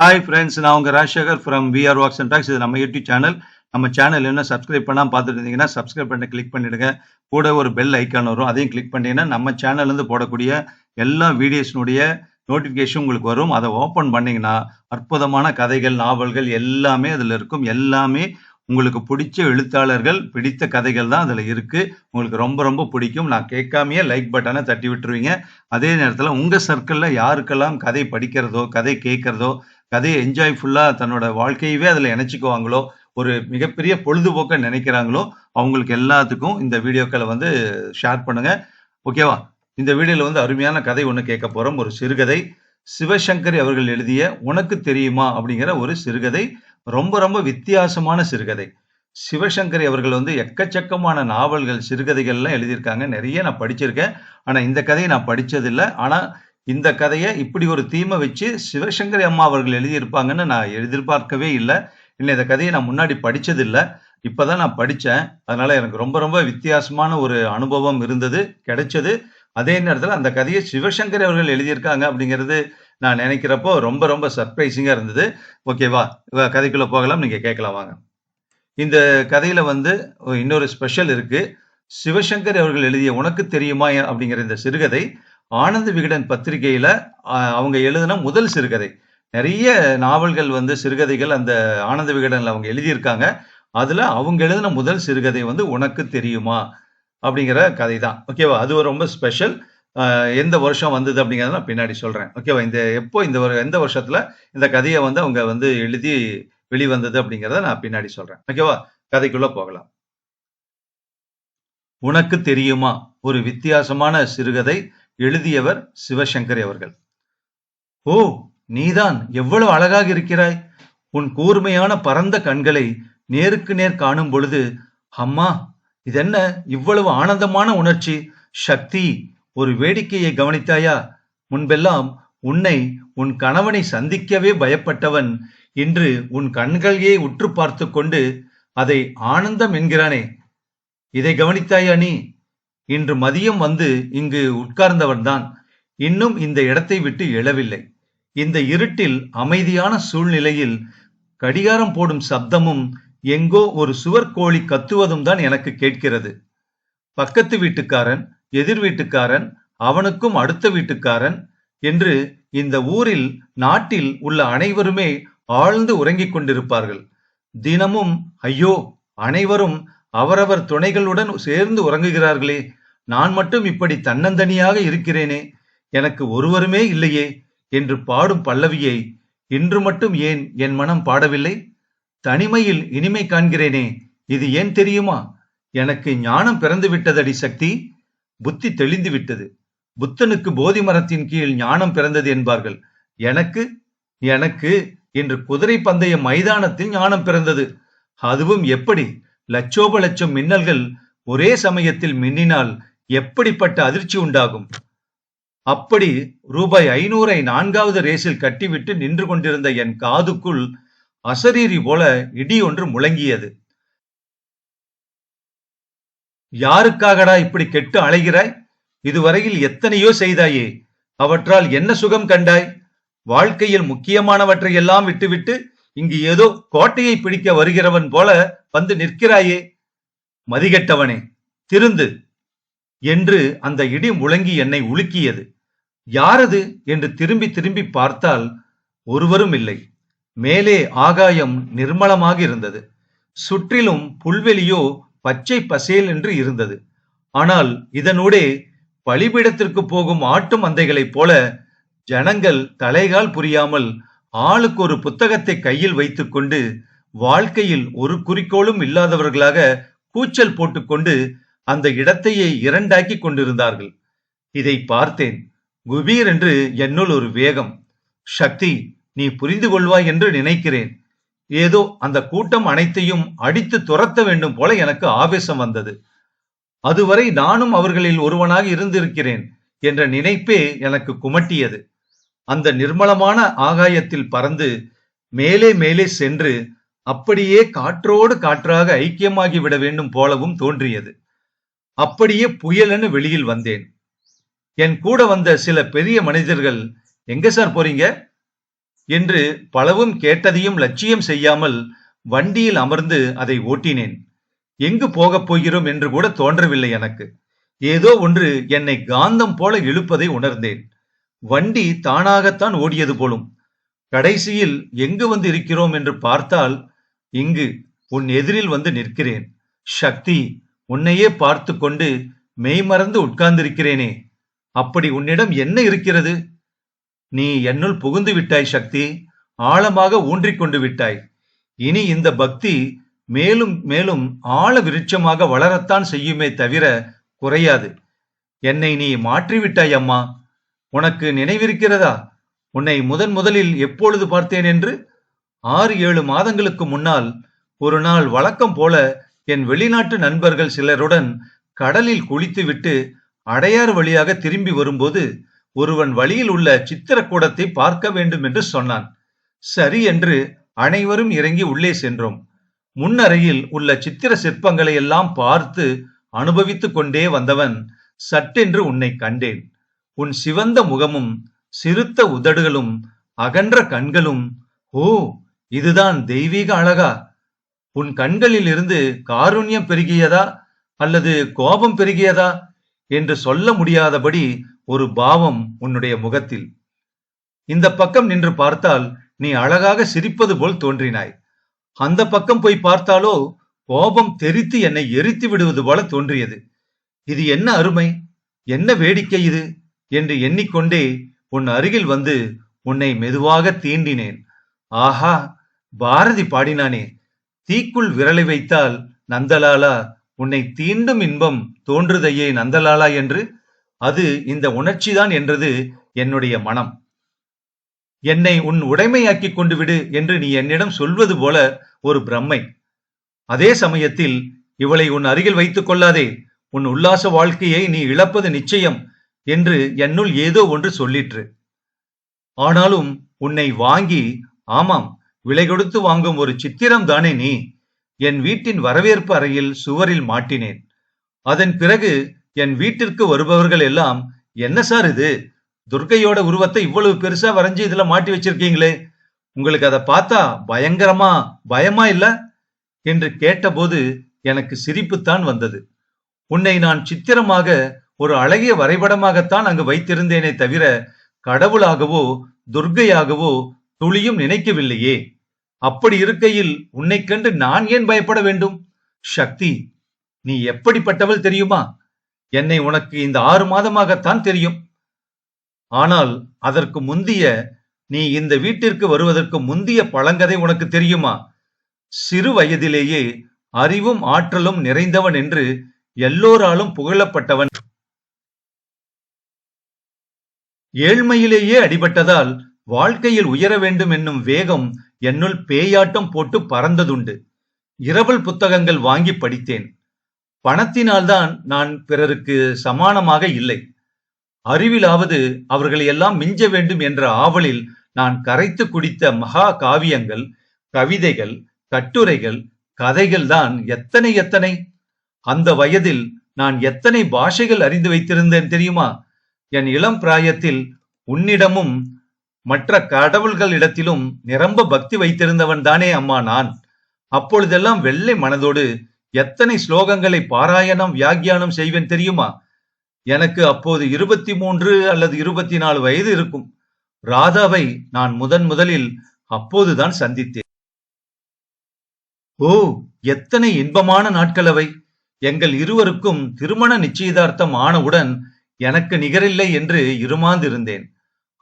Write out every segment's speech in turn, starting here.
Hi friends நான் உங்கள் Rajasekar from VR walks and talks இது நம்ம யூடியூப் சேனல் நம்ம சேனல் என்ன சப்ஸ்கிரைப் பண்ணாம பார்த்துட்டு இருந்தீங்கன்னா சப்ஸ்கிரைப் பண்ண கிளிக் பண்ணிடுங்க. கூட ஒரு பெல் ஐக்கான் வரும். அதையும் கிளிக் பண்ணிங்கன்னா நம்ம சேனல்லேருந்து போடக்கூடிய எல்லா வீடியோஸ்னுடைய நோட்டிஃபிகேஷன் உங்களுக்கு வரும். அதை ஓப்பன் பண்ணிங்கன்னா அற்புதமான கதைகள் நாவல்கள் எல்லாமே அதில் இருக்கும். எல்லாமே உங்களுக்கு பிடிச்ச எழுத்தாளர்கள் பிடித்த கதைகள் தான் அதில் இருக்குது உங்களுக்கு ரொம்ப ரொம்ப பிடிக்கும். நான் கேட்காமையே லைக் பட்டனை தட்டி விட்டுருவீங்க. அதே நேரத்தில் உங்கள் சர்க்கிளில் யாருக்கெல்லாம் கதை படிக்கிறதோ கதை கேட்குறதோ கதையை என்ஜாய்ஃபுல்லாக தன்னோட வாழ்க்கையவே அதில் இணைச்சிக்குவாங்களோ ஒரு மிகப்பெரிய பொழுதுபோக்கை நினைக்கிறாங்களோ அவங்களுக்கு எல்லாத்துக்கும் இந்த வீடியோக்களை வந்து ஷேர் பண்ணுங்க. ஓகேவா இந்த வீடியோவில் வந்து அருமையான கதை ஒன்று கேட்க போகிறோம் ஒரு சிறுகதை. சிவசங்கரி அவர்கள் எழுதிய உனக்கு தெரியுமா? அப்படிங்கிற ஒரு சிறுகதை. ரொம்ப ரொம்ப வித்தியாசமான சிறுகதை. சிவசங்கரி அவர்கள் வந்து எக்கச்சக்கமான நாவல்கள் சிறுகதைகள்லாம் எழுதியிருக்காங்க. நிறைய நான் படிச்சிருக்கேன். ஆனால் இந்த கதையை நான் படித்ததில்லை ஆனால் இந்த கதையை இப்படி ஒரு தீமை வச்சு சிவசங்கரி அம்மா அவர்கள் எழுதியிருப்பாங்கன்னு நான் எதிர்பார்க்கவே இல்லை. இல்லை இந்த கதையை நான் முன்னாடி படித்ததில்லை இப்போ தான் நான் படித்தேன். அதனால எனக்கு ரொம்ப ரொம்ப வித்தியாசமான ஒரு அனுபவம் இருந்தது கிடைச்சது. அதே நேரத்தில் அந்த கதையை சிவசங்கரி அவர்கள் எழுதியிருக்காங்க அப்படிங்கிறது நான் நினைக்கிறப்போ ரொம்ப ரொம்ப சர்ப்ரைசிங்காக இருந்தது. ஓகேவா கதைக்குள்ளே போகலாம். நீங்கள் கேட்கலாம் வாங்க. இந்த கதையில் வந்து இன்னொரு ஸ்பெஷல் இருக்குது சிவசங்கர் அவர்கள் எழுதிய உனக்கு தெரியுமா அப்படிங்கிற இந்த சிறுகதை ஆனந்த விகடன் பத்திரிகையில அவங்க எழுதின முதல் சிறுகதை. நிறைய நாவல்கள் வந்து சிறுகதைகள் அந்த ஆனந்த விகடன்ல அவங்க எழுதியிருக்காங்க. அதுல அவங்க எழுதின முதல் சிறுகதை வந்து உனக்கு தெரியுமா? அப்படிங்கிற கதை தான் ஓகேவா? அது ஒரு ரொம்ப ஸ்பெஷல். எந்த வருஷம் வந்தது அப்படிங்கறத நான் பின்னாடி சொல்றேன். ஓகேவா? இந்த எப்போ இந்த எந்த வருஷத்துல இந்த கதையை வந்து அவங்க வந்து எழுதி வெளிவந்தது அப்படிங்கிறத நான் பின்னாடி சொல்றேன். ஓகேவா? கதைக்குள்ள போகலாம். உனக்கு தெரியுமா? ஒரு வித்தியாசமான சிறுகதை. எழுதியவர் சிவசங்கரி அவர்கள். ஓ நீதான் எவ்வளவு அழகாக இருக்கிறாய். உன் கூர்மையான பரந்த கண்களை நேருக்கு நேர் காணும் பொழுது அம்மா இதென்ன இவ்வளவு ஆனந்தமான உணர்ச்சி. சக்தி ஒரு வேடிக்கையை கவனித்தாயா? முன்பெல்லாம் உன்னை உன் கணவனை சந்திக்கவே பயப்பட்டவன் இன்று உன் கண்களையே உற்று பார்த்து கொண்டு அதை ஆனந்தம் என்கிறானே. இதை கவனித்தாயா நீ? இன்று மதியம் வந்து இங்கு உட்கார்ந்தவன்தான் இன்னும் இந்த இடத்தை விட்டு எழவில்லை. இந்த இருட்டில் அமைதியான சூழ்நிலையில் கடிகாரம் போடும் சப்தமும் எங்கோ ஒரு சுவர்கோழி கத்துவதும் தான் எனக்கு கேட்கிறது. பக்கத்து வீட்டுக்காரன் எதிர் வீட்டுக்காரன் அவனுக்கும் அடுத்த வீட்டுக்காரன் என்று இந்த ஊரில் நாட்டில் உள்ள அனைவருமே ஆழ்ந்து உறங்கிக் கொண்டிருப்பார்கள். தினமும் ஐயோ அனைவரும் அவரவர் துணைகளுடன் சேர்ந்து உறங்குகிறார்களே நான் மட்டும் இப்படி தன்னந்தனியாக இருக்கிறேனே? எனக்கு ஒருவருமே இல்லையே என்று பாடும் பல்லவியை இன்று மட்டும் ஏன் என் மனம் பாடவில்லை? தனிமையில் இனிமை காண்கிறேனே இது ஏன் தெரியுமா? எனக்கு ஞானம் பிறந்து விட்டதடி சக்தி. புத்தி தெளிந்து விட்டது புத்தனுக்கு போதி மரத்தின் கீழ் ஞானம் பிறந்தது என்பார்கள். எனக்கு? எனக்கு? என்று குதிரை பந்தய மைதானத்தில் ஞானம் பிறந்தது. அதுவும் எப்படி? லட்சோப லட்சம் மின்னல்கள் ஒரே சமயத்தில் மின்னினால் எப்படிப்பட்ட அதிர்ச்சி உண்டாகும்? அப்படி ரூபாய் ஐநூறை நான்காவது ரேஸில் கட்டிவிட்டு நின்று கொண்டிருந்த என் காதுக்குள் அசரீரி போல இடி ஒன்று முழங்கியது. யாருக்காகடா இப்படி கெட்டு அலைகிறாய்? இதுவரையில் எத்தனையோ செய்தாயே. அவற்றால் என்ன சுகம் கண்டாய்? வாழ்க்கையில் முக்கியமானவற்றை எல்லாம் விட்டுவிட்டு இங்கு ஏதோ கோட்டையை பிடிக்க வருகிறவன் போல வந்து நிற்கிறாயே. மதிகெட்டவனே திருந்து. என்று அந்த இடி முழங்கி என்னை உலுக்கியது. யாரது? என்று திரும்பி திரும்பி பார்த்தால் ஒருவரும் இல்லை. மேலே ஆகாயம் நிர்மலமாக இருந்தது. சுற்றிலும் புல்வெளியோ பச்சை பசேல் என்று இருந்தது. ஆனால் இதனூடே பலிபீடத்திற்கு போகும் ஆட்டு மந்தைகளைப் போல ஜனங்கள் தலைகால் புரியாமல் ஆளுக்கு ஒரு புத்தகத்தை கையில் வைத்துக்கொண்டு வாழ்க்கையில் ஒரு குறிக்கோளும் இல்லாதவர்களாக கூச்சல் போட்டுக்கொண்டு அந்த இடத்தையே இரண்டாக்கி கொண்டிருந்தார்கள். இதை பார்த்தேன். குபீர் என்று என்னுள் ஒரு வேகம். சக்தி நீ புரிந்து கொள்வாய் என்று நினைக்கிறேன். ஏதோ அந்த கூட்டம் அனைத்தையும் அடித்து துரத்த வேண்டும் போல எனக்கு ஆவேசம் வந்தது. அதுவரை நானும் அவர்களில் ஒருவனாக இருந்திருக்கிறேன் என்ற நினைப்பே எனக்கு குமட்டியது. அந்த நிர்மலமான ஆகாயத்தில் பறந்து மேலே மேலே சென்று அப்படியே காற்றோடு காற்றாக ஐக்கியமாகி விட வேண்டும் போலவும் தோன்றியது. அப்படியே புயலன்னு வெளியில் வந்தேன். என் கூட வந்த சில பெரிய மனிதர்கள் எங்க சார் போறீங்க? என்று பலவும் கேட்டதையும் லட்சியம் செய்யாமல் வண்டியில் அமர்ந்து அதை ஓட்டினேன். எங்கு போகப் போகிறோம்? என்று கூட தோன்றவில்லை எனக்கு. ஏதோ ஒன்று என்னை காந்தம் போல இழுப்பதை உணர்ந்தேன். வண்டி தானாகத்தான் ஓடியது போலும். கடைசியில் எங்கு வந்து இருக்கிறோம்? என்று பார்த்தால் இங்கு உன் எதிரில் வந்து நிற்கிறேன். சக்தி உன்னையே பார்த்து கொண்டு மெய்மறந்து உட்கார்ந்திருக்கிறேனே. அப்படி உன்னிடம் என்ன இருக்கிறது? நீ என்னுள் புகுந்து விட்டாய் சக்தி. ஆழமாக ஊன்றிக் கொண்டு விட்டாய். இனி இந்த பக்தி மேலும் மேலும் ஆழ விருட்சமாக வளரத்தான் செய்யுமே தவிர குறையாது. என்னை நீ மாற்றிவிட்டாய் அம்மா. உனக்கு நினைவிருக்கிறதா? உன்னை முதன் முதலில் எப்பொழுது பார்த்தேன் என்று? ஆறு ஏழு மாதங்களுக்கு முன்னால் ஒரு நாள் வழக்கம் போல என் வெளிநாட்டு நண்பர்கள் சிலருடன் கடலில் குளித்துவிட்டு அடையாறு வழியாக திரும்பி வரும்போது ஒருவன் வழியில் உள்ள சித்திரக்கூடத்தை பார்க்க வேண்டும் என்று சொன்னான். சரி என்று அனைவரும் இறங்கி உள்ளே சென்றோம். முன்னறையில் உள்ள சித்திர சிற்பங்களை எல்லாம் பார்த்து அனுபவித்துக் கொண்டே வந்தவன் சட்டென்று உன்னை கண்டேன். உன் சிவந்த முகமும் சிறுத்த உதடுகளும் அகன்ற கண்களும் ஓ இதுதான் தெய்வீக அழகா? உன் கண்களில் இருந்து காருண்யம் பெருகியதா அல்லது கோபம் பெருகியதா என்று சொல்ல முடியாதபடி ஒரு பாவம் உன்னுடைய முகத்தில். இந்த பக்கம் நின்று பார்த்தால் நீ அழகாக சிரிப்பது போல் தோன்றினாய். அந்த பக்கம் போய் பார்த்தாலோ கோபம் தெரித்து என்னை எரித்து விடுவது போல தோன்றியது. இது என்ன அருமை? என்ன வேடிக்கை இது? என்று எண்ணிக்கொண்டே உன் அருகில் வந்து உன்னை மெதுவாக தீண்டினேன். ஆஹா பாரதி பாடினானே. தீக்குள் விரலை வைத்தால் நந்தலாலா உன்னை தீண்டும் இன்பம் தோன்றுதையே நந்தலாலா என்று அது இந்த உணர்ச்சிதான் என்றது என்னுடைய மனம். என்னை உன் உடைமையாக்கிக் கொண்டு விடு என்று நீ என்னிடம் சொல்வது போல ஒரு பிரம்மை. அதே சமயத்தில் இவளை உன் அருகில் வைத்துக் கொள்ளாதே உன் உல்லாச வாழ்க்கையை நீ இழப்பது நிச்சயம் என்று என்னுள் ஏதோ ஒன்று சொல்லிற்று. ஆனாலும் உன்னை வாங்கி ஆமாம் விலை கொடுத்து வாங்கும் ஒரு சித்திரம் தானே நீ? என் வீட்டின் வரவேற்பு அறையில் சுவரில் மாட்டினேன். அதன் பிறகு என் வீட்டிற்கு வருபவர்கள் எல்லாம் என்ன சார் இது? துர்கையோட உருவத்தை இவ்வளவு பெருசா வரைஞ்சு இதுல மாட்டி வச்சிருக்கீங்களே. உங்களுக்கு அதை பார்த்தா பயங்கரமா பயமா இல்ல? என்று கேட்டபோது எனக்கு சிரிப்புத்தான் வந்தது. உன்னை நான் சித்திரமாக ஒரு அழகிய வரைபடமாகத்தான் அங்கு வைத்திருந்தேனே தவிர கடவுளாகவோ துர்க்கையாகவோ துளியும் நினைக்கவில்லையே. அப்படி இருக்கையில் உன்னை கண்டு நான் ஏன் பயப்பட வேண்டும்? சக்தி நீ எப்படிப்பட்டவள் தெரியுமா? என்னை உனக்கு இந்த ஆறு மாதமாகத்தான் தெரியும். ஆனால் அதற்கு முந்திய நீ இந்த வீட்டிற்கு வருவதற்கு முந்திய பழங்கதை உனக்கு தெரியுமா? சிறு வயதிலேயே அறிவும் ஆற்றலும் நிறைந்தவன் என்று எல்லோராலும் புகழப்பட்டவன். ஏழ்மையிலேயே அடிபட்டதால் வாழ்க்கையில் உயர வேண்டும் என்னும் வேகம் என்னுள் பேயாட்டம் போட்டு பறந்ததுண்டு. இரவல் புத்தகங்கள் வாங்கி படித்தேன். பணத்தினால்தான் நான் பிறருக்கு சமானமாக இல்லை. அறிவிலாவது அவர்களை எல்லாம் மிஞ்ச வேண்டும் என்ற ஆவலில் நான் கரைத்து குடித்த மகா காவியங்கள் கவிதைகள் கட்டுரைகள் கதைகள் தான் எத்தனை எத்தனை. அந்த வயதில் நான் எத்தனை பாஷைகள் அறிந்து வைத்திருந்தேன் தெரியுமா? என் இளம் பிராயத்தில் உன்னிடமும் மற்ற கடவுள்களிடத்திலும் நிரம்ப பக்தி வைத்திருந்தவன் தானே அம்மா நான். அப்பொழுதெல்லாம் வெள்ளை மனதோடு எத்தனை ஸ்லோகங்களை பாராயணம் வியாக்கியானம் செய்வேன் தெரியுமா? எனக்கு அப்போது இருபத்தி மூன்று அல்லது இருபத்தி நாலு வயது இருக்கும். ராதாவை நான் முதன் முதலில் அப்போதுதான் சந்தித்தேன். ஓ எத்தனை இன்பமான நாட்கள் அவை எங்கள் இருவருக்கும் திருமண நிச்சயதார்த்தம் ஆனவுடன் எனக்கு நிகரில்லை என்று இருமாந்திருந்தேன்.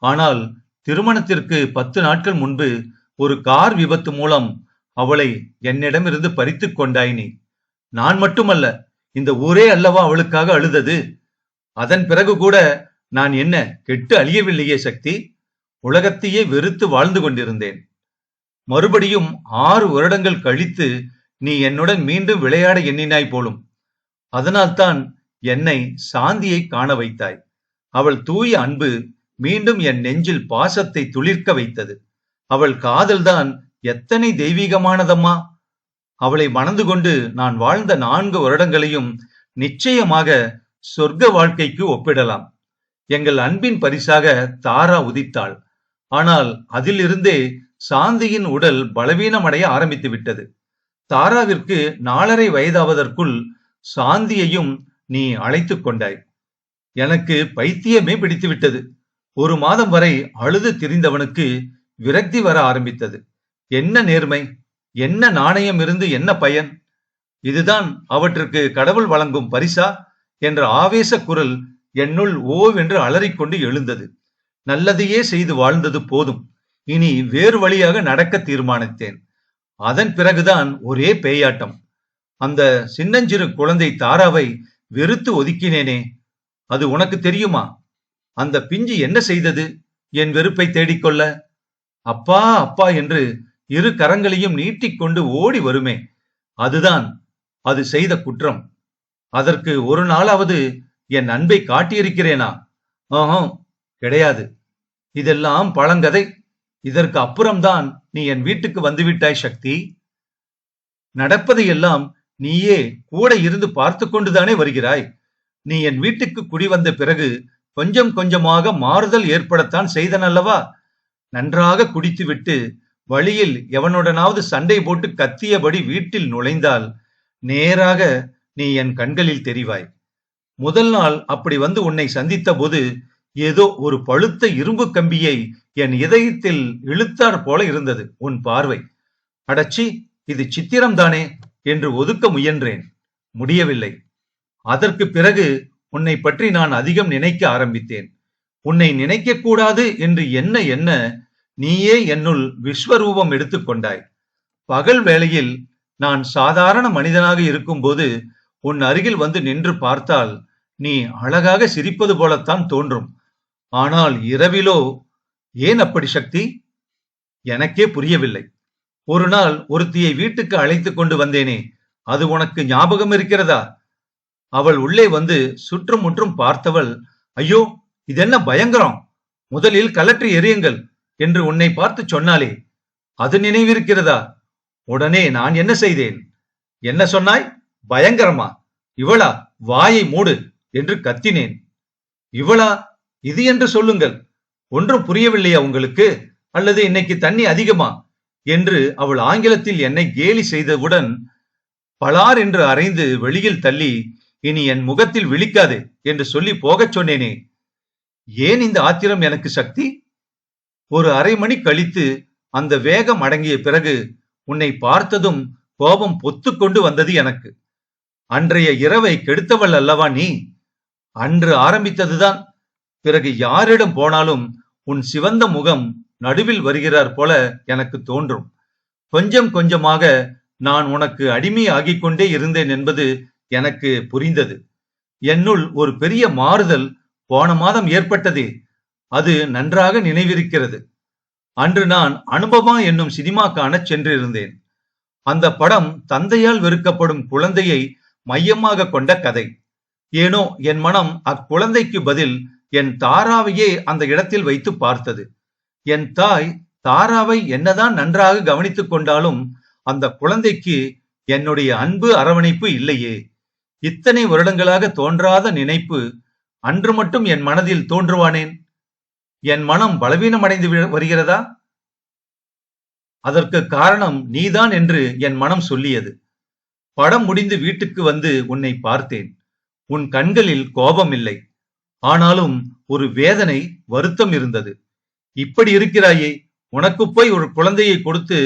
ஆனால் திருமணத்திற்கு பத்து நாட்கள் முன்பு ஒரு கார் விபத்து மூலம் அவளை என்னிடமிருந்து பறித்துக் கொண்டாய் நீ. நான் மட்டுமல்ல இந்த ஊரே அல்லவா அவளுக்காக அழுதது? அதன் பிறகு கூட நான் என்ன கெட்டு அழியவில்லையே சக்தி? உலகத்தையே வெறுத்து வாழ்ந்து கொண்டிருந்தேன். மறுபடியும் ஆறு வருடங்கள் கழித்து நீ என்னுடன் மீண்டும் விளையாட எண்ணினாய் போலும். அதனால்தான் என்னை சாந்தியை காண வைத்தாய். அவள் தூய அன்பு மீண்டும் என் நெஞ்சில் பாசத்தை துளிர்க்க வைத்தது. அவள் காதல்தான் எத்தனை தெய்வீகமானதம்மா. அவளை மணந்து கொண்டு நான் வாழ்ந்த நான்கு வருடங்களையும் நிச்சயமாக சொர்க்க வாழ்க்கைக்கு ஒப்பிடலாம். எங்கள் அன்பின் பரிசாக தாரா உதித்தாள். ஆனால் அதிலிருந்தே சாந்தியின் உடல் பலவீனமடைய ஆரம்பித்து விட்டது. தாராவிற்கு நாலரை வயதாவதற்குள் சாந்தியையும் நீ அழைத்துக் கொண்டாய். எனக்கு பைத்தியமே பிடித்து விட்டது. ஒரு மாதம் வரை அழுது திரிந்தவனுக்கு விரக்தி வர ஆரம்பித்தது. என்ன நேர்மை? என்ன நாணயம் இருந்து என்ன பயன்? இதுதான் அவற்றுக்கு கடவுள் வழங்கும் பரிசா? என்ற ஆவேச குரல் என்னுள் ஓவென்று அலறிக்கொண்டு எழுந்தது. நல்லதையே செய்து வாழ்ந்தது போதும். இனி வேறு வழியாக நடக்க தீர்மானித்தேன். அதன் பிறகுதான் ஒரே பேயாட்டம். அந்த சின்னஞ்சிறு குழந்தை தாராவை வெறுத்து ஒதுக்கினேனே. அது உனக்கு தெரியுமா? அந்த பிஞ்சு என்ன செய்தது? என் வெறுப்பை தேடிக்கொள்ள. அப்பா அப்பா என்று இரு கரங்களையும் நீட்டிக்கொண்டு ஓடி வருமே. அதுதான் அது செய்த குற்றம். அதற்கு ஒரு நாளாவது என் அன்பை காட்டியிருக்கிறேனா? ஆஹோ கிடையாது. இதெல்லாம் பழங்கதை. இதற்கு அப்புறம்தான் நீ என் வீட்டுக்கு வந்துவிட்டாய் சக்தி. நடப்பதையெல்லாம் நீயே கூட இருந்து பார்த்து கொண்டுதானே வருகிறாய். நீ என் வீட்டுக்கு குடி வந்த பிறகு கொஞ்சம் கொஞ்சமாக மாறுதல் ஏற்படத்தான் செய்தனல்லவா? நன்றாக குடித்துவிட்டு வழியில் எவனுடனாவது சண்டை போட்டு கத்தியபடி வீட்டில் நுழைந்தால் நேராக நீ என் கண்களில் தெரிவாய். முதல் நாள் அப்படி வந்து உன்னை சந்தித்த போது ஏதோ ஒரு பழுத்த இரும்பு கம்பியை என் இதயத்தில் இழுத்தாற் போல இருந்தது உன் பார்வை. அடச்சி இது சித்திரம்தானே என்று ஒதுக்க முயன்றேன். முடியவில்லை. அதற்கு பிறகு உன்னை பற்றி நான் அதிகம் நினைக்க ஆரம்பித்தேன். உன்னை நினைக்க கூடாது என்று என்ன என்ன நீயே என்னுள் விஸ்வரூபம் எடுத்துக்கொண்டாய் பகல் வேளையில் நான் சாதாரண மனிதனாக இருக்கும்போது உன் அருகில் வந்து நின்று பார்த்தால் நீ அழகாக சிரிப்பது போலத்தான் தோன்றும். ஆனால் இரவிலோ ஏன் அப்படி சக்தி? எனக்கே புரியவில்லை. ஒரு நாள் ஒருத்தியை வீட்டுக்கு அழைத்துக் கொண்டு வந்தேனே அது உனக்கு ஞாபகம் இருக்கிறதா? அவள் உள்ளே வந்து சுற்றும் முற்றும் பார்த்தவள் ஐயோ இதென்ன பயங்கரம்? முதலில் கலற்றி எரியுங்கள் என்று உன்னை பார்த்து சொன்னாலே அது நினைவிருக்கிறதா? உடனே நான் என்ன செய்தேன்? என்ன சொன்னாய்? பயங்கரமா? இவளா? வாயை மூடு என்று கத்தினேன். இவளா? இது என்று சொல்லுங்கள். ஒன்றும் புரியவில்லையா உங்களுக்கு? அல்லது இன்னைக்கு தண்ணி அதிகமா? என்று அவள் ஆங்கிலத்தில் என்னை கேலி செய்தவுடன் பலார் என்று அரைந்து வெளியில் தள்ளி இனி என் முகத்தில் விழிக்காதே என்று சொல்லி போகச் சொன்னேனே. ஏன் இந்த ஆத்திரம் எனக்கு சக்தி? ஒரு அரை மணி கழித்து அந்த வேகம் அடங்கிய பிறகு உன்னை பார்த்ததும் கோபம் பொத்துக்கொண்டு வந்தது எனக்கு. அன்றைய இரவை கெடுத்தவள் அல்லவா நீ? அன்று ஆரம்பித்ததுதான். பிறகு யாரிடம் போனாலும் உன் சிவந்த முகம் நடுவில் வருகிறார் போல எனக்கு தோன்றும். கொஞ்சம் கொஞ்சமாக நான் உனக்கு அடிமையாகிக் கொண்டே இருந்தேன் என்பது எனக்கு புரிந்தது. என்னுள் ஒரு பெரிய மாறுதல் போன மாதம் ஏற்பட்டதே. அது நன்றாக நினைவிருக்கிறது. அன்று நான் அனுபவா என்னும் சினிமா காணச் சென்றிருந்தேன். அந்த படம் தந்தையால் வெறுக்கப்படும் குழந்தையை மையமாக கொண்ட கதை. ஏனோ என் மனம் அக்குழந்தைக்கு பதில் என் தாராவையே அந்த இடத்தில் வைத்து பார்த்தது. என் தாய் தாராவை என்னதான் நன்றாக கவனித்துக் கொண்டாலும் அந்த குழந்தைக்கு என்னுடைய அன்பு அரவணைப்பு இல்லையே. இத்தனை வருடங்களாக தோன்றாத நினைப்பு அன்று மட்டும் என் மனதில் தோன்றுவானேன்? என் மனம் பலவீனமடைந்து வருகிறதா? அதற்கு காரணம் நீதான் என்று என் மனம் சொல்லியது. படம் முடிந்து வீட்டுக்கு வந்து உன்னை பார்த்தேன். உன் கண்களில் கோபம் இல்லை ஆனாலும் ஒரு வேதனை வருத்தம் இருந்தது. இப்படி இருக்கிறாயே உனக்கு போய் ஒரு குழந்தையை கொடுத்து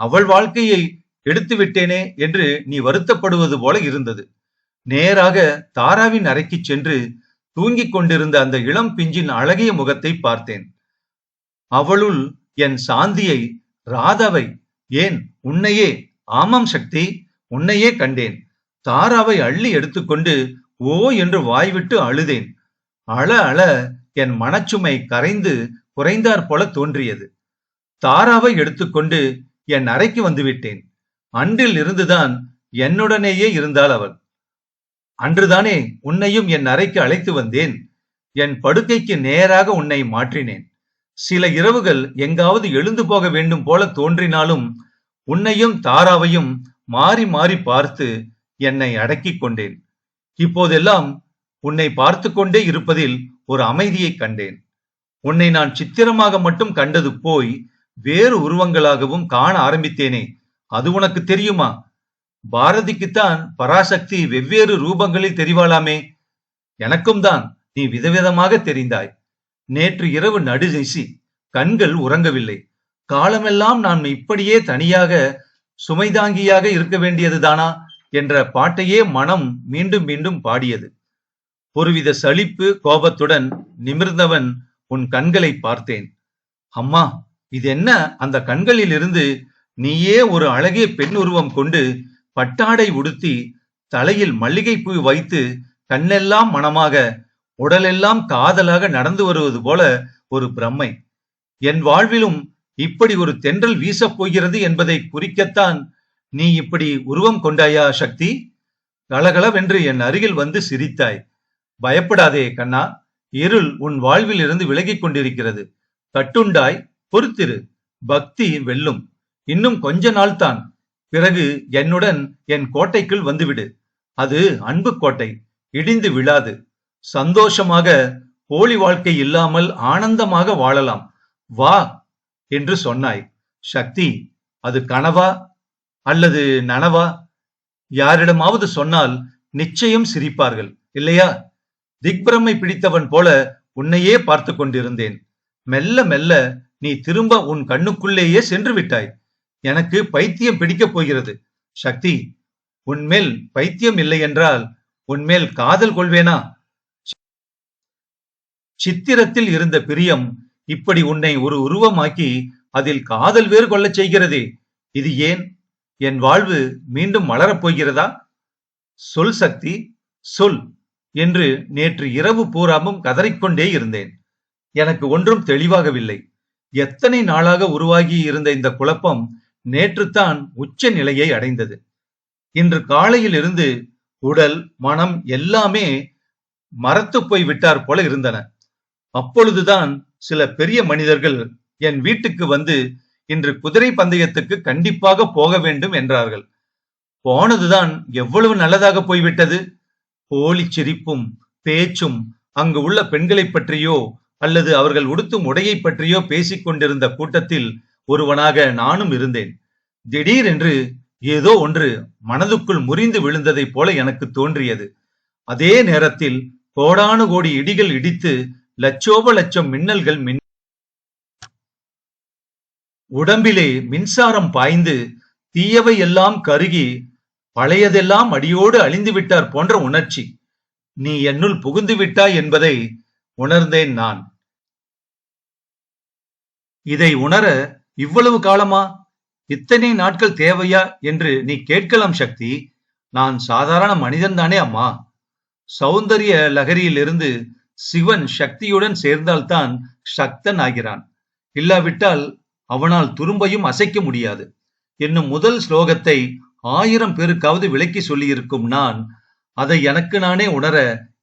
அவள் வாழ்க்கையை எடுத்து விட்டேனே என்று நீ வருத்தப்படுவது போல இருந்தது. நேராக தாராவின் அறைக்கு சென்று தூங்கிக் கொண்டிருந்த அந்த இளம் பிஞ்சின் அழகிய முகத்தை பார்த்தேன். அவளுள் என் சாந்தியை ராதாவை ஏன் உன்னையே ஆமாம் சக்தி உன்னையே கண்டேன். தாராவை அள்ளி எடுத்துக்கொண்டு ஓ என்று வாய்விட்டு அழுதேன். அழ அழ என் மனச்சுமை கரைந்து குறைந்தாற் போல தோன்றியது. தாராவை எடுத்துக்கொண்டு என் அறைக்கு வந்துவிட்டேன். அன்றில் இருந்துதான் என்னுடனேயே இருந்தாள் அவள். அன்றுதானே உன்னையும் என் அறைக்கு அழைத்து வந்தேன். என் படுக்கைக்கு நேராக உன்னை மாற்றினேன். சில இரவுகள் எங்காவது எழுந்து போக வேண்டும் போல தோன்றினாலும் உன்னையும் தாராவையும் மாறி மாறி பார்த்து என்னை அடக்கிக் கொண்டேன். இப்போதெல்லாம் உன்னை பார்த்து கொண்டே இருப்பதில் ஒரு அமைதியை கண்டேன். உன்னை நான் சித்திரமாக மட்டும் கண்டது போய் வேறு உருவங்களாகவும் காண ஆரம்பித்தேனே. அது உனக்கு தெரியுமா? பாரதிக்குத்தான் பராசக்தி வெவ்வேறு ரூபங்களில் தெரிவாளாமே. எனக்கும் தான் நீ விதவிதமாக தெரிந்தாய். நேற்று இரவு நடுநிசி கண்கள் உறங்கவில்லை. காலமெல்லாம் நான் இப்படியே தனியாக சுமைதாங்கியாக இருக்க வேண்டியதுதானா என்ற பாட்டையே மனம் மீண்டும் மீண்டும் பாடியது. ஒருவித சலிப்பு கோபத்துடன் நிமிர்ந்தவன் உன் கண்களை பார்த்தேன். அம்மா இது என்ன அந்த கண்களில் இருந்து நீயே ஒரு அழகிய பெண் உருவம் கொண்டு பட்டாடை உடுத்தி தலையில் மல்லிகைப்பூ வைத்து கண்ணெல்லாம் மனமாக உடலெல்லாம் காதலாக நடந்து வருவது போல ஒரு பிரம்மை. என் வாழ்விலும் இப்படி ஒரு தென்றல் வீசப் போகிறது என்பதை குறிக்கத்தான் நீ இப்படி உருவம் கொண்டாயா சக்தி? கலகலவென்று என் அருகில் வந்து சிரித்தாய். பயப்படாதே கண்ணா. இருள் உன் வாழ்வில் இருந்து விலகிக் கொண்டிருக்கிறது. கட்டுண்டாய் பொறுத்திரு. பக்தி வெல்லும். இன்னும் கொஞ்ச நாள்தான். பிறகு என்னுடன் என் கோட்டைக்குள் வந்துவிடு. அது அன்பு கோட்டை இடிந்து விழாது. சந்தோஷமாக போலி வாழ்க்கை இல்லாமல் ஆனந்தமாக வாழலாம். வா என்று சொன்னாய். சக்தி அது கனவா அல்லது நனவா? யாரிடமாவது சொன்னால் நிச்சயம் சிரிப்பார்கள். இல்லையா? திக்பிரமை பிடித்தவன் போல உன்னையே பார்த்து கொண்டிருந்தேன். மெல்ல மெல்ல நீ திரும்ப உன் கண்ணுக்குள்ளேயே சென்று விட்டாய். எனக்கு பைத்தியம் பிடிக்கப் போகிறது. சக்தி உன்மேல் பைத்தியம் இல்லை என்றால் உன்மேல் காதல் கொள்வேனா? சித்திரத்தில் இருந்த பிரியம் இப்படி உன்னை ஒரு உருவமாக்கி அதில் காதல் வேறு கொள்ளச் செய்கிறதே. இது ஏன்? என் வாழ்வு மீண்டும் மலரப் போகிறதா? சொல் சக்தி சொல் என்று நேற்று இரவு பூராமும் கதறிக்கொண்டே இருந்தேன். எனக்கு ஒன்றும் தெளிவாகவில்லை. எத்தனை நாளாக உருவாகி இருந்த இந்த குழப்பம் நேற்றுத்தான் உச்ச நிலையை அடைந்தது. இன்று காலையில் இருந்து உடல் மனம் எல்லாமே மரத்து போய் விட்டார் போல இருந்தன. அப்பொழுதுதான் சில பெரிய மனிதர்கள் என் வீட்டுக்கு வந்து இன்று குதிரை பந்தயத்துக்கு கண்டிப்பாக போக வேண்டும் என்றார்கள். போனதுதான் எவ்வளவு நல்லதாக போய்விட்டது. போலி சிரிப்பும் பேச்சும் அங்கு உள்ள பெண்களை பற்றியோ அல்லது அவர்கள் உடுத்தும் உடையை பற்றியோ பேசிக் கொண்டிருந்த கூட்டத்தில் ஒருவனாக நானும் இருந்தேன். திடீரென்று ஏதோ ஒன்று மனதுக்குள் முறிந்து விழுந்ததைப் போல எனக்கு தோன்றியது. அதே நேரத்தில் கோடானு கோடி இடிகள் இடித்து லட்சோப லட்சம் மின்னல்கள் மின் உடம்பிலே மின்சாரம் பாய்ந்து தீயவை எல்லாம் கருகி பழையதெல்லாம் அடியோடு அழிந்து விட்டார் போன்ற உணர்ச்சி. நீ என்னுள் புகுந்து விட்டாய் என்பதை உணர்ந்தேன் நான். இதை உணர இவ்வளவு காலமா இத்தனை நாட்கள் தேவையா என்று நீ கேட்கலாம் சக்தி. நான் சாதாரண மனிதன் தானே அம்மா. சௌந்தரிய லகரியிலிருந்து சிவன் சக்தியுடன் சேர்ந்தால்தான் சக்தன் ஆகிறான். இல்லாவிட்டால் அவனால் துரும்பையும் அசைக்க முடியாது. என்னும் முதல் ஸ்லோகத்தை ஆயிரம் பேருக்காவது விளக்கி சொல்லியிருக்கும் நான் அதை எனக்கு நானே உணர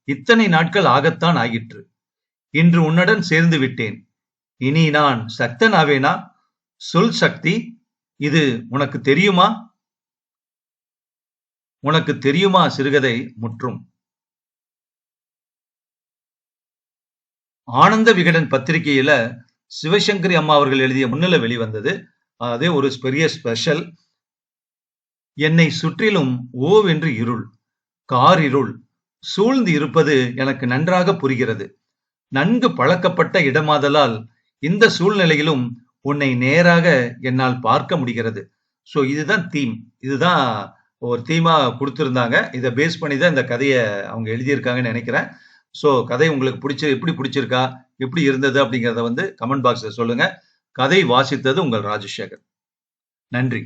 இத்தனை நாட்கள் ஆகத்தான் ஆகிற்று இன்று உன்னுடன் சேர்ந்து விட்டேன். இனி நான் சக்தன் ஆவேனா? சொல் சக்தி இது உனக்கு தெரியுமா? உனக்கு தெரியுமா சிறுகதை முற்றும்? ஆனந்த விகடன் பத்திரிகையில சிவசங்கரி அம்மா அவர்கள் எழுதிய முன்னிலை வெளிவந்தது. அதே ஒரு பெரிய ஸ்பெஷல். என்னை சுற்றிலும் ஓவென்று இருள் கார் இருள் சூழ்ந்து இருப்பது எனக்கு நன்றாக புரிகிறது. நன்கு பழக்கப்பட்ட இடமாதலால் இந்த சூழ்நிலையிலும் உன்னை நேராக என்னால் பார்க்க முடிகிறது. ஸோ இதுதான் தீம் இதுதான் ஒரு தீமா கொடுத்துருந்தாங்க. இதை பேஸ் பண்ணி தான் இந்த கதையை அவங்க எழுதியிருக்காங்கன்னு நினைக்கிறேன். ஸோ கதை உங்களுக்கு பிடிச்சி எப்படி பிடிச்சிருக்கா? எப்படி இருந்தது அப்படிங்கிறத வந்து கமெண்ட் பாக்ஸில் சொல்லுங்க. கதை வாசித்தது உங்கள் ராஜசேகர். நன்றி.